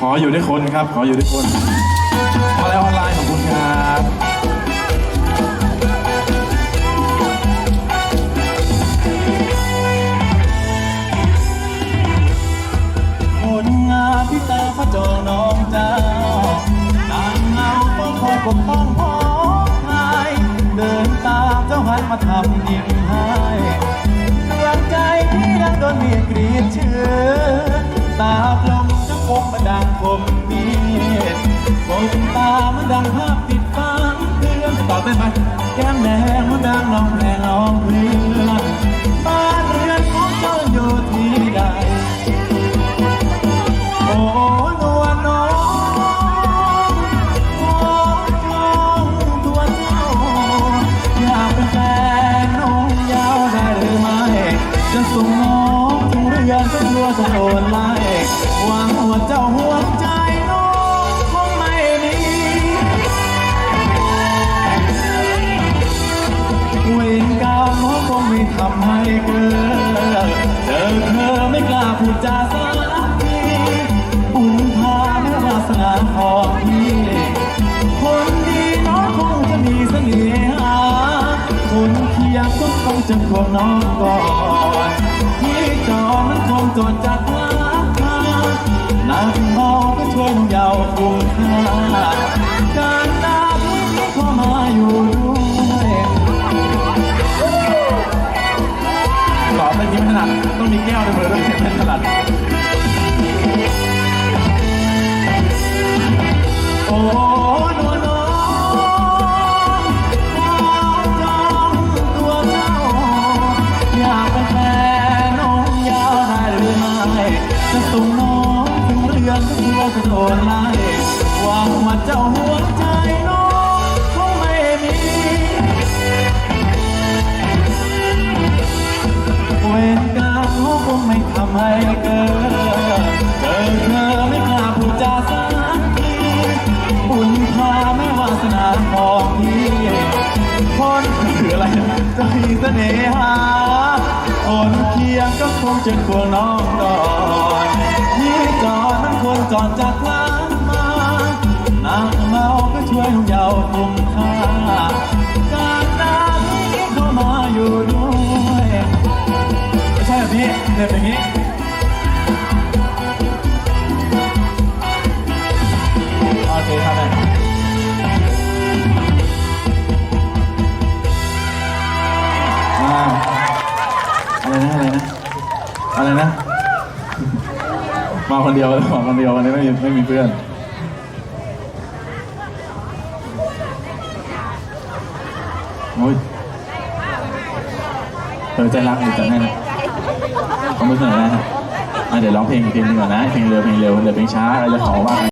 ขออยู่ด้วยคนครับ ขออยู่ด้วยคนมาแล้วออนไลน์ของคุณครับคนงามที่ตาพระจอน้องเจ้านางเงาต้องคอยปกป้องพ้องไทยเดินตามเจ้าหันมาทำยิ้มให้ดวงใจที่ยังโดนมีดกรีดเชื้อตาปลงจะคมมางคมมีดคมตามันดังภาพติดฟ้าเพื่อนต่อเต้นไหมแก้มแดงมันดังน้องแพรน้องเพื่อนบ้านเรือนของเจ้าอยู่ที่ใดโอ้นวลน้องโอ้น้องตัวเจ้าอยากเป็นแฟนน้องยาวได้หรือไม่จะส่งน้องถึงเรือนก็กลัวจะโดนไล่หวังว่าเจ้าห่ว ให้เกิดเจอเธอไม่กล้าพูดจาสักทีบุญพาไม่วาสนาของพี่คนดีน้องคงจะมีเสน่หาคนเคียงก็คงจะควงน้องก่อนที่จอมันคงจดจัดรักมานักมองก็ช่วยน้องยาวคุ้มค่าการดาที่เข้ามาอยู่ มีแก้วในมือด้วยเป็นถนัดโอ้นวลน้องความจองตัวเจ้า อยากเป็นแฟนน้องยาวได้หรือไม่จะส่งน้องถึงเรือนก็กลัวจะโดนไล่วังว่าเจ้าหัว คืออะไรจะมีเสน่หาคนเคียงก็คงจะควงน้องก่อนที่จอนั้นควรจอดจากร้านมานางเมาก็ช่วยน้องเยาวคุ้มค่าการดาที่เขามาอยู่ด้วยไม่ใช่แบบนี้เนี่ยเป็นอย่างนี้ อะไรนะอะไรนะอะไรนะ มาคนเดียวมาคนเดียววันนี้ไม่มีไม่มีเพื่อนโอ้ยเออใจรักอยู่จังให้นะเขอบคุณหน่อยนะฮะอะเดี๋ยวร้องเพลงเพลงหนึงก่อนนะเพลงเร็วเพลงเร็วเดี๋ยวเพลงช้าอะไรจะขอว่า